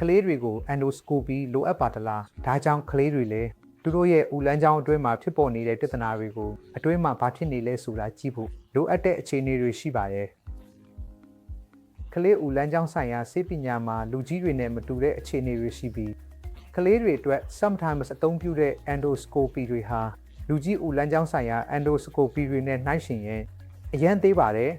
ကလေးတွေကိုအန်ဒိုစကိုပီလိုအပ်ပါတလားဒါကြောင့်ကလေးတွေလည်းသူတို့ရဲ့ဦးလန်းချောင်းအတွင်းမှာဖြစ်ပေါ်နေတဲ့ပြဿနာတွေကိုအတွင်းမှာဘာဖြစ်နေလဲဆိုတာကြည့်ဖို့လိုအပ်တဲ့အခြေအနေတွေရှိပါတယ်ကလေးဦးလန်းချောင်းဆိုင်ရာစေပညာမှာလူကြီးတွေနဲ့မတူတဲ့အခြေအနေတွေရှိပြီးကလေးတွေအတွက် sometimes အသုံးပြုတဲ့ endoscopy တွေဟာလူကြီးဦးလန်းချောင်းဆိုင်ရာ endoscopy တွေနဲ့နှိုင်းယှဉ်ရင်အရန်သေးပါတယ်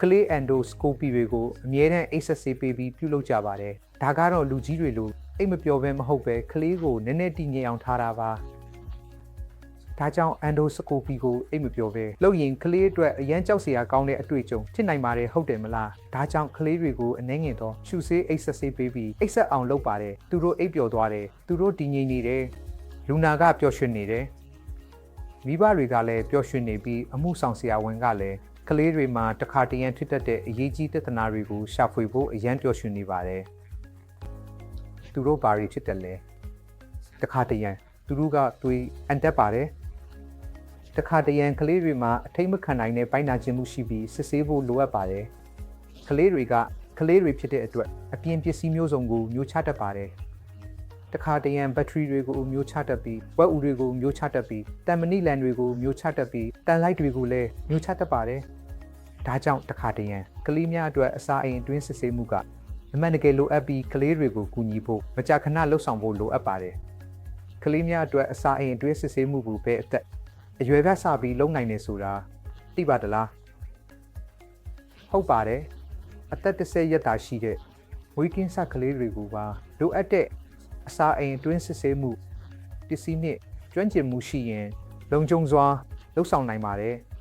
ကလေး endoscopy တွေကိုအမြဲတမ်းအိတ်ဆက်ဆေးပေးပြီးပြုလုပ်ကြပါတယ်။ဒါကတော့လူကြီးတွေလိုအိတ်မပျော်ပဲမဟုတ်ပဲကလေးကိုနည်းနည်းတည်ငြိမ်အောင်ထားတာပါ။ဒါကြောင့် endoscopy ကိုအိတ်မပျော်ပဲလုပ်ရင်ကလေးအတွက်အရန်ကြောက်စရာကောင်းတဲ့အတွေ့အကြုံဖြစ်နိုင်ပါတယ်ဟုတ်တယ်မလား။ဒါကြောင့်ကလေးတွေကိုအနှဲငင်တော့ရှူဆေးအိတ်ဆက်ဆေးပေးပြီးအိတ်ဆက်အောင်လုပ်ပါတယ်။သူတို့အိတ်ပျော်သွားတယ်။သူတို့တည်ငြိမ်နေတယ်။လူနာကပျော်ရွှင်နေတယ်။မိဘတွေကလည်းပျော်ရွှင်နေပြီးအမှုဆောင်ဆရာဝန်ကလည်း ကလေးတွေမှာတခါတရံဖြစ်တတ်တဲ့အရေးကြီးပြဿနာတွေကိုရှာဖွေဖို့အရန်ပျော်ရွှင်နေပါတယ်။သူတို့ဘာတွေဖြစ်တယ်လဲ။တခါတရံသူတို့ကသွေးအန်တက်ပါတယ်။တခါတရံကလေးတွေမှာအထိတ်မခံနိုင်တဲ့ပိုင်းနာခြင်းမှုရှိပြီးစစ်ဆေးဖို့လိုအပ်ပါတယ်။ကလေးတွေကကလေးတွေဖြစ်တဲ့အတွက်အပြင်ပစ္စည်းမျိုးစုံကိုမျိုးချတတ်ပါတယ်။ တခါတရံဘက်ထရီတွေကိုမျိုးချတတ်ပြီးဝက်အူတွေကိုမျိုးချတတ်ပြီးတန်မဏိလန်တွေကိုမျိုးချတတ်ပြီးတန်လိုက်တွေကိုလည်းမျိုးချတတ်ပါတယ်။ဒါကြောင့်တခါတရံကလေးများအတွက်အစာအိမ်အတွင်းစစ်ဆေးမှုကအမှန်တကယ်လိုအပ်ပြီးကလေးတွေကိုကူညီဖို့မကြာခဏလှုပ်ဆောင်ဖို့လိုအပ်ပါတယ်။ကလေးများအတွက်အစာအိမ်အတွင်းစစ်ဆေးမှုကိုပဲအသက်အရွယ်ဘက်စပြီးလုံနိုင်နေဆိုတာသိပါတလား။ဟုတ်ပါတယ်။အသက်30ရက်တာရှိတဲ့ဝေးကင်းစကလေးတွေကိုပါလိုအပ်တဲ့ အစာအိမ်အတွင်းစစ်ဆေးမှုပစ္စည်းနှင့်ကျွမ်းကျင်မှုရှိရင် လုံခြုံစွာလှုပ်ဆောင်နိုင်ပါတယ်။